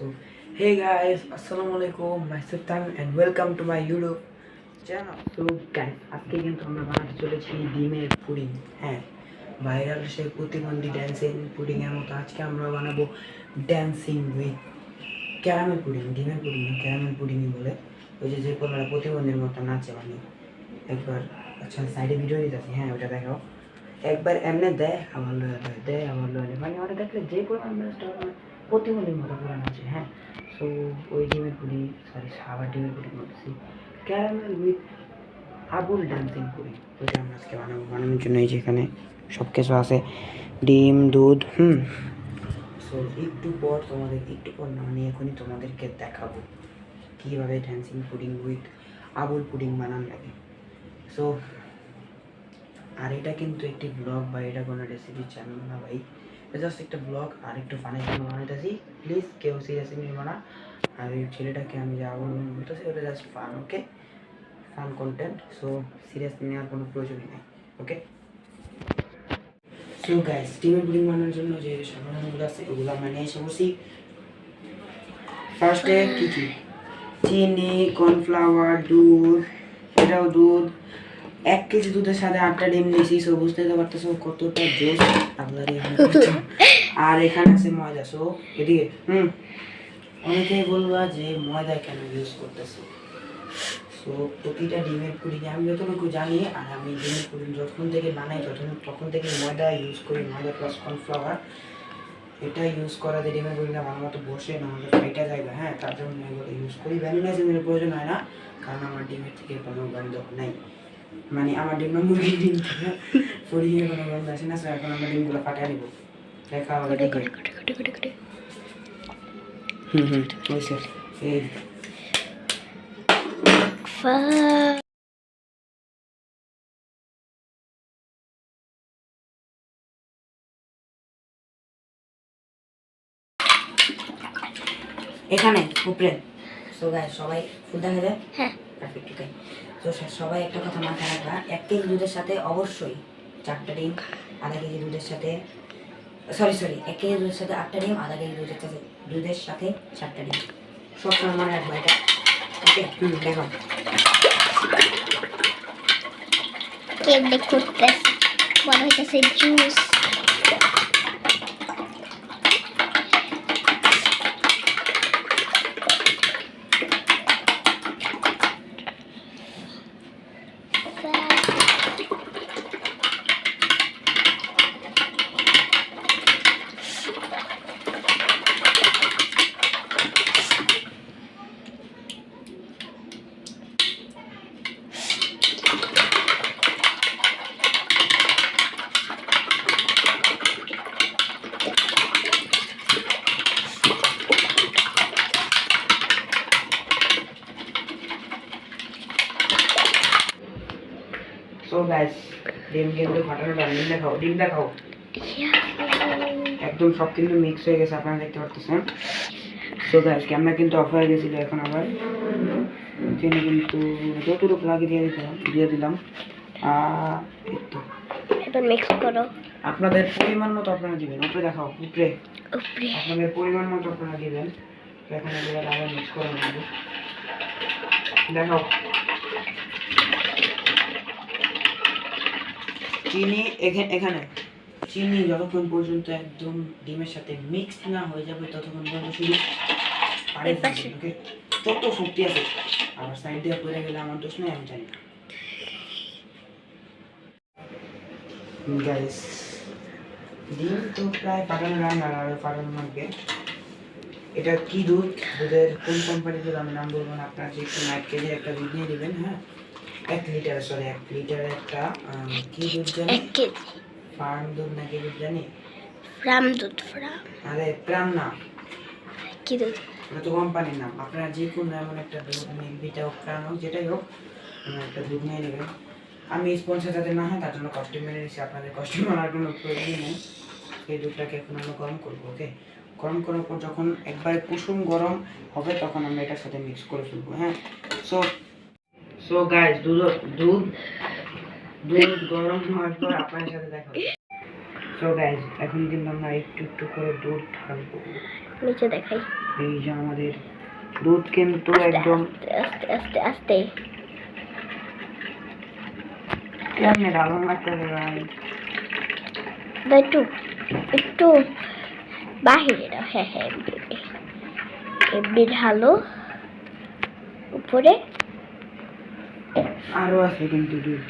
So, hey guys, assalamu alaikum, myself Time and welcome to my YouTube channel. So guys, আজকে কিন্তু আমরা বানাতে চলেছি ডিমের পুডিং। হ্যাঁ ভাইরাল সেই প্রতিবন্ধী ড্যান্সিং পুডিং এর মতো। আজকে আমরা বানাবো ড্যান্সিং উইথ ক্যারামেল পুডিং ডিমের পুডিং ক্যারামেল পুডিংই বলে। ওই যে যে কোনো প্রতিবন্ধীর মতো নাচে মানে একবার আচ্ছা সাইডে ভিডিও দিতেছি। হ্যাঁ ওটা দেখাও। একবার এমনি দেয় আবার দেয় আবার মানে ওটা দেখলে যে পরিমাণ মানুষটা মানে প্রতিবন্ধীর মতো করে নাচে হ্যাঁ সো ওই ডিমের পুরি সরি সাবার ডিমের পুরি বলতেছি caramel with Abul dancing puri ওইটা আমরা আজকে বানাবো। বানানোর জন্য এই যে এখানে সব কিছু আছে। ডিম, দুধ, হুম। সো একটু পর তোমাদের, একটু পর না মানে এখনই তোমাদেরকে দেখাবো কীভাবে dancing pudding with Abul pudding বানান লাগে। সো আর এটা কিন্তু একটি ব্লগ বা এটা কোনো রেসিপি চ্যানেল না ভাই। জাস্ট একটা ব্লগ আর একটু ফানের জন্য বানাইতেছি প্লিজ কেউ সিরিয়াসলি নিব না আর ওই ছেলেটাকে আমি যা বলতেছি ওটা just fun okay fun content so seriously নেওয়ার কোনো প্রয়োজনই নেই ওকে সো গাইস স্টিমের পুডিং বানানোর জন্য যে সামানগুলো আছে, ওগুলো আমরা নিয়ে এসে বসি। ফার্স্টে কী কী? চিনি কর্নফ্লাওয়ার দুধ, এটাও দুধ। এক কেজি দুধের সাথে আটটা ডিম দিয়েছি, সো বুঝতে পারতেছো কতটা জোস আপনার আর এখানে আছে ময়দা, সো এদিকে, হুম। অনেকেই বলবা যে ময়দা কেন ইউজ করতেছে? সো প্রতিটা ডিমের পুডিং, আমি যতটুকু জানি আর আমি ডিমের পুডিং যখন থেকে বানাই তখন তখন থেকে ময়দা ইউজ করি, ময়দা প্লাস কর্নফ্লাওয়ার এটা ইউজ করাতে ডিমের পুডিংটা ভালো মতো বসে না হলে ফাইটা যাবে হ্যাঁ তার জন্য এগুলো ইউজ করি। ভ্যানিলা জিমের প্রয়োজন হয় না, কারণ আমার ডিমের থেকে কোনো গন্ধ নেই। মানে আমার ডিম না মুরগির ডিম থেকে। কোনো গন্ধ আসে না এখন আমরা ডিমগুলো ফাটিয়ে নিব। দেখা। হবে হুম হুম এই। এখানে উপরে। সো গাইস সবাই ফুল দেখা যায়? হ্যাঁ। পারফেক্ট ওকে তো সবাই একটা কথা মাথায় রাখবা এক কেজি দুধের সাথে অবশ্যই চারটা ডিম আধা কেজি দুধের সাথে সরি সরি এক কেজি দুধের সাথে আটটা ডিম আধা কেজি দুধের সাথে দুধের সাথে চারটা ডিম। সবসময় মনে রাখবা এটা। ওকে হুম। দেখো। কেক মনে হইতেছে জুস সো গাইস ডিম কিন্তু ফাটানো ডাল ডিম দেখাও ডিম দেখাও। একদম সব কিন্তু মিক্স হয়ে গেছে আপনারা দেখতে পারতেছেন। সো গাইস ক্যামেরা কিন্তু অফ হয়ে গেছিল এখন আবার। চিনি কিন্তু যতটুকু লাগে দিয়ে দিলাম দিয়ে দিলাম। মিক্স করো। আপনাদের পরিমাণ মতো আপনারা দিবেন উপরে দেখাও উপরে। আপনাদের পরিমাণ মতো আপনারা দিবেন। এখানে এগুলো আবার মিক্স করে নেব। দেখাও। চিনি এখানে এখানে। চিনি যতক্ষণ পর্যন্ত একদম ডিমের সাথে মিক্স না হয়ে যাবে ততক্ষণ পর্যন্ত শুধু পারে ওকে তত শক্তি আছে। আবার সাইড দিয়ে পড়ে গেলে আমার দোষ নেই আমি জানি গাইস ডিম তো প্রায় ফাটানো রান্না আর ফাটানো লাগবে। এটা কি দুধ? দুধের কোন কোম্পানির দুধ? আমি নাম বলব না আপনারা যে কোনো এক কেজি একটা দুধ নিয়ে দেবেন হ্যাঁ? এক লিটার সরি এক লিটার একটা কি দুধ জানি? এক কেজি। ফার্ম দুধ নাকি দুধ জানি? ফ্রাম দুধ ফ্রাম। আরে প্রাণ না। কি দুধ? এটা তো কোম্পানির নাম। আপনারা যে কোনো এমন একটা দুধ নিয়ে বিটা হোক প্রাণ হোক যেটাই হোক একটা দুধ নিয়ে নেবেন। আমি স্পন্সার যাতে না হয় তার জন্য কষ্ট মেনে নিচ্ছি আপনাদের কষ্ট মানার কোনো প্রয়োজন নেই। এই দুধটাকে এখন আমরা গরম করব ওকে গরম করার পর যখন একবারে কুসুম গরম হবে তখন আমরা এটার সাথে মিক্স করে ফেলব হ্যাঁ? সো সো গাইস দুধ দুধ দুধ গরম হওয়ার পর আপনার সাথে দেখা সো গাইস এখন কিন্তু আমরা একটু একটু করে দুধ ঢালবো। নিচে দেখাই। এই যে আমাদের দুধ কিন্তু একদম আস্তে আস্তে আস্তে কেমনে ডালন লাগতেছে ভাই? একটু একটু বাহিরে দাও। হ্যাঁ হ্যাঁ এমনি ঢালো। উপরে। আরও আছে কিন্তু দুধ।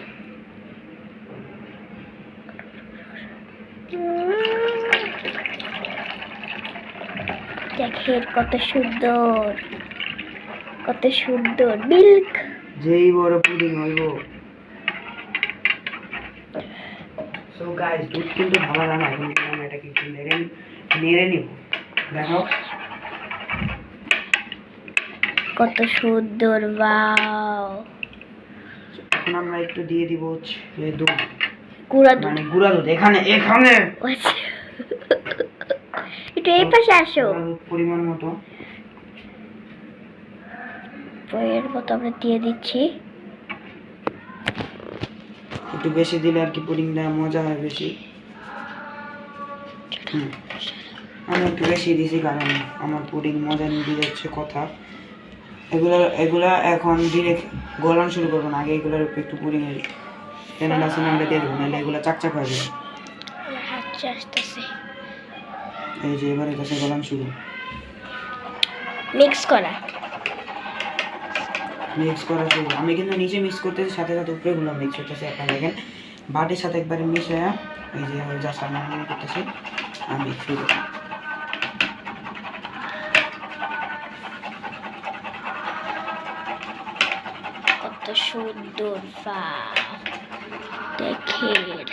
দেখেন কত সুন্দর কত সুন্দর। মিল্ক। যেই বড় পুডিং হইব। সো গাইস দুধ কিন্তু ভালো না এখন কিন্তু আমরা এটাকে একটু নেড়ে নেড়ে নিব। দেখো। কত সুন্দর বাও এখন আমরা একটু দিয়ে দিব হচ্ছে দুধ। গুঁড়া দুধ। মানে গুঁড়া দুধ। এখানে এখানে! আচ্ছা। একটু এই পাশে আসো। পরিমাণ মতো। বইয়ের মতো আমরা দিয়ে দিচ্ছি। একটু বেশি দিলে আর কি পুডিংটা মজা হয় বেশি। আমি একটু বেশি দিছি কারণ আমার পুডিং মজা নিতে যাচ্ছে কথা। এগুলো এগুলা এখন ডিরেক্ট গলানো শুরু করব না আগে এগুলোর উপর একটু পুডিং এর প্যানেল আছে না দিয়ে দেবো নাহলে এগুলো চাকচাক হয়ে যাবে। আমার এই যে এবারে কাছে গলান শুরু। মিক্স করা। মিক্স করা শুরু। আমি কিন্তু নিচে মিক্স করতেছি সাথে সাথে উপরে গুলো মিক্স করতেছি আপনারা দেখেন। বাটির সাথে একবারে মিশে এই যে যা সামনে করতেছি আমি শুরু কত সুন্দর বা দেখেন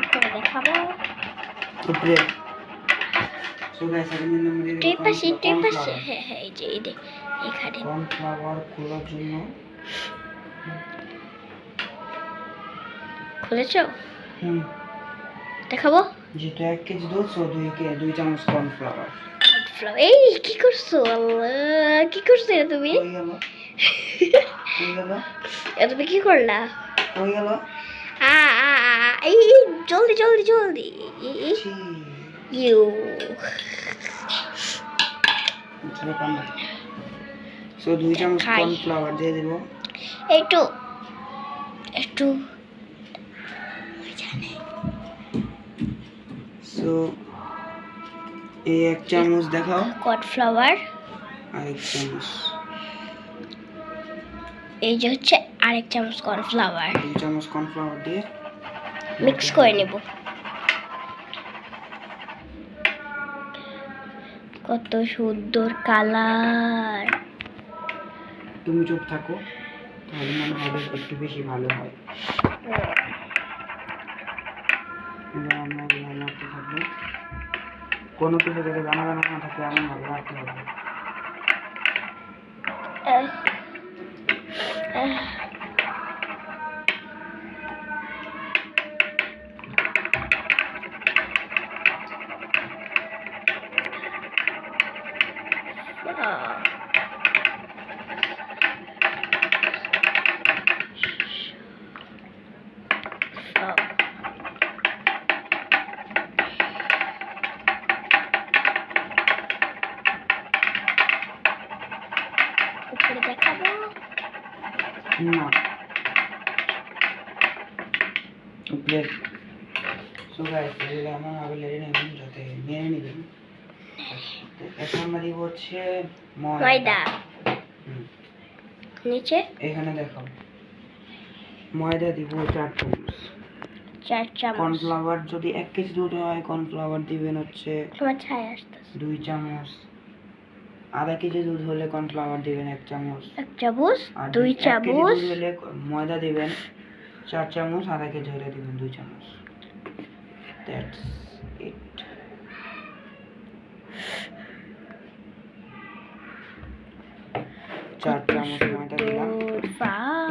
উপরে দেখাবো উপরে সো গাইস আমি নম্বরে এই পাশে এই পাশে হ্যাঁ হ্যাঁ এই যে এই যে এখানে। কর্নফ্লাওয়ার খোলার জন্য। খুলেছো? হুম। দেখাবো? যেহেতু এক কেজি দুধ সো দুই কে দুই চামচ কর্নফ্লাওয়ার। Cornflower. এই কি করছ? আল্লাহ কি করছ এটা তুমি? এটা তুমি কি করলা? হয়ে গেল? আ এই জলদি জলদি জলদি। ছি। ছেলে পান্ডা সো দুই চামচ কর্নফ্লাওয়ার দিয়ে দিব। একটু একটু। সো এই এক চামচ দেখাও। কর্নফ্লাওয়ার আর এক চামচ। এই যে হচ্ছে আরেক চামচ কর্নফ্লাওয়ার দুই চামচ কর্নফ্লাওয়ার দিয়ে মিক্স করে নেব। কত সুন্দর কালার। তুমি চুপ থাকো তাহলে মনে হবে একটু বেশি ভালো হয়। এবার আমরা এগুলো নাড়তে থাকব। কোনো কিছু যাতে দানা দানা না থাকে এমন ভাবে নাড়তে হবে না। উপরে। সো গাইস এগুলো এমন ভাবে নেবেন যাতে মেরে নেবেন এখন আমরা দিব হচ্ছে ময়দা। নিচে? এখানে দেখো ময়দা দিব চার চামচ। চার চামচ। কর্নফ্লাওয়ার যদি এক কেজি দুধ হয় কর্নফ্লাওয়ার দিবেন হচ্ছে দুই চামচ। আধা কেজি দুধ হলে কর্নফ্লাওয়ার দিবেন? এক চামচ। এক চামচ দুই চামচ। হলে ময়দা দিবেন। চার চামচ আধা কেজি হলে দিবেন দুই চামচ। দ্যাটস ইট চার চামচ ময়দা দিলাম।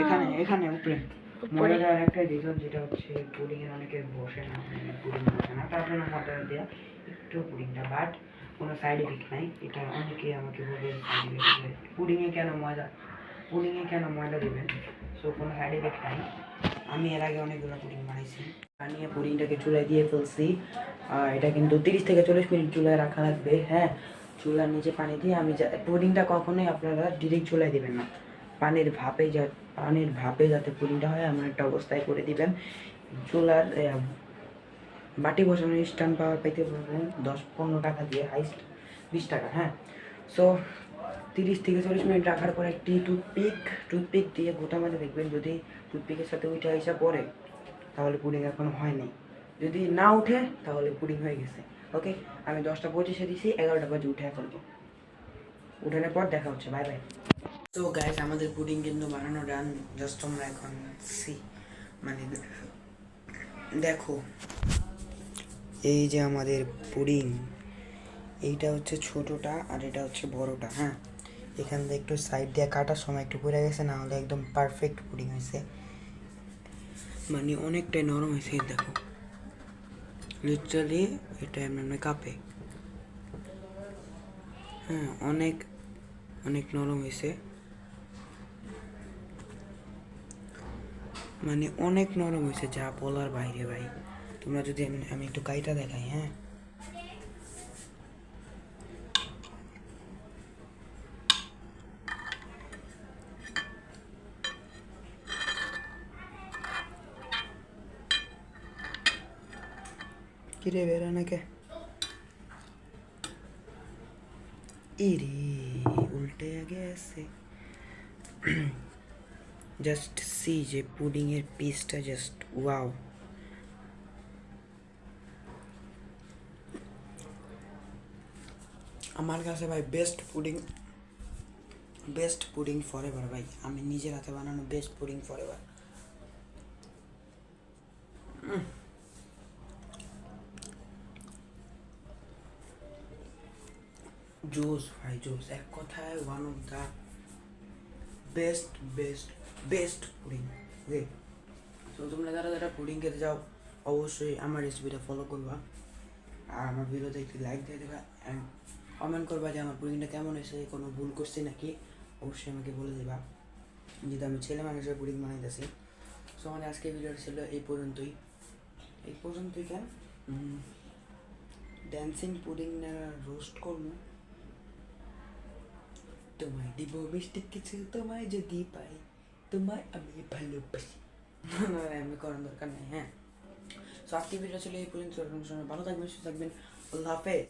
এখানে এখানে উপরে। উপরে। মজাদার একটা রিজন যেটা হচ্ছে পুডিং এর অনেকে বসে না পুডিং বসে না। তার জন্য মজা দেওয়া একটু পুডিংটা বাট কোনো সাইড এফেক্ট নাই। এটা অনেকে আমাকে বলে পুডিং এ কেন ময়দা পুডিং এ কেন ময়দা দিবেন? সো কোনো সাইড এফেক্ট নাই। আমি এর আগে অনেকগুলো পুডিং বানাইছি। বানিয়ে পুডিংটাকে চুলায় দিয়ে ফেলছি। আর এটা কিন্তু তিরিশ থেকে চল্লিশ মিনিট চুলায় রাখা লাগবে হ্যাঁ? চুলার নিচে পানি দিয়ে আমি পুডিংটা কখনোই আপনারা ডিরেক্ট চুলায় দিবেন না। পানির ভাপে যা, পানির ভাপে যাতে পুডিংটা হয়, এমন একটা অবস্থায় করে দিবেন। চুলার বাটি বসানোর স্ট্যান্ড পাওয়ার পাইতে পারবেন দশ পনেরো টাকা দিয়ে হাইস্ট বিশ টাকা হ্যাঁ। সো তিরিশ থেকে চল্লিশ মিনিট রাখার পর একটি টুথপিক টুথপিক দিয়ে গোটা মাঝে দেখবেন যদি টুথপিকের সাথে উঠে আসা পরে তাহলে পুডিং এখনও হয়নি। যদি না উঠে, তাহলে পুডিং হয়ে গেছে। ওকে আমি দশটা পঁচিশে দিছি, এগারোটা বাজে উঠে ফেলব উঠানোর পর দেখা হচ্ছে বাই বাই তো গাইস আমাদের পুডিং কিন্তু বানানো ডান জাস্ট তোমরা এখন সি মানে দেখো। এই যে আমাদের পুডিং, এইটা হচ্ছে ছোটোটা আর এটা হচ্ছে বড়টা হ্যাঁ? এখান থেকে একটু সাইড দিয়ে কাটার সময় একটু পড়ে গেছে, না হলে একদম পারফেক্ট পুডিং হয়েছে। মানে অনেকটাই নরম হয়েছে দেখো। লিটারালি এটা এমনি কাঁপে। হ্যাঁ অনেক অনেক নরম হয়েছে। মানে অনেক নরম হয়েছে, যা বলার বাইরে ভাই। তোমরা যদি আমি আমি একটু কাইটা দেখাই হ্যাঁ কিরে বেরা নাকি ইরে উল্টে গেছে জাস্ট সি যে পুডিং এর পিসটা জাস্ট ওয়াও আমার কাছে ভাই best pudding best pudding forever ভাই। আমি নিজের হাতে বানানো best pudding for ever juice ভাই জুস এক কথায় one of the best best best pudding তো তোমরা যারা যারা পুডিং খেতে যাও অবশ্যই আমার রেসিপিটা ফলো করবা। আর আমার ভিডিওতে একটি লাইক দিয়ে দেবা। অ্যান্ড কমেন্ট করবা যে আমার পুডিংটা কেমন হয়েছে কোনো ভুল করছি নাকি? অবশ্যই আমাকে বলে দেবা। যেহেতু আমি ছেলে মানুষের পুডিং বানাইতেছি। সো আমাদের আজকে ভিডিওটা ছিল এই পর্যন্তই। এই পর্যন্তই কেন? ড্যান্সিং পুডিং রোস্ট করব? তোমায় দিব মিষ্টি কিছু তোমায় যদি পাই তোমায় আমি ভালোবাসি। না, না, আমি করার দরকার নেই হ্যাঁ। সো আজকে ভিডিও ছিল এই পর্যন্ত। ভালো থাকবেন সুস্থ থাকবেন। আল্লাহ হাফেজ।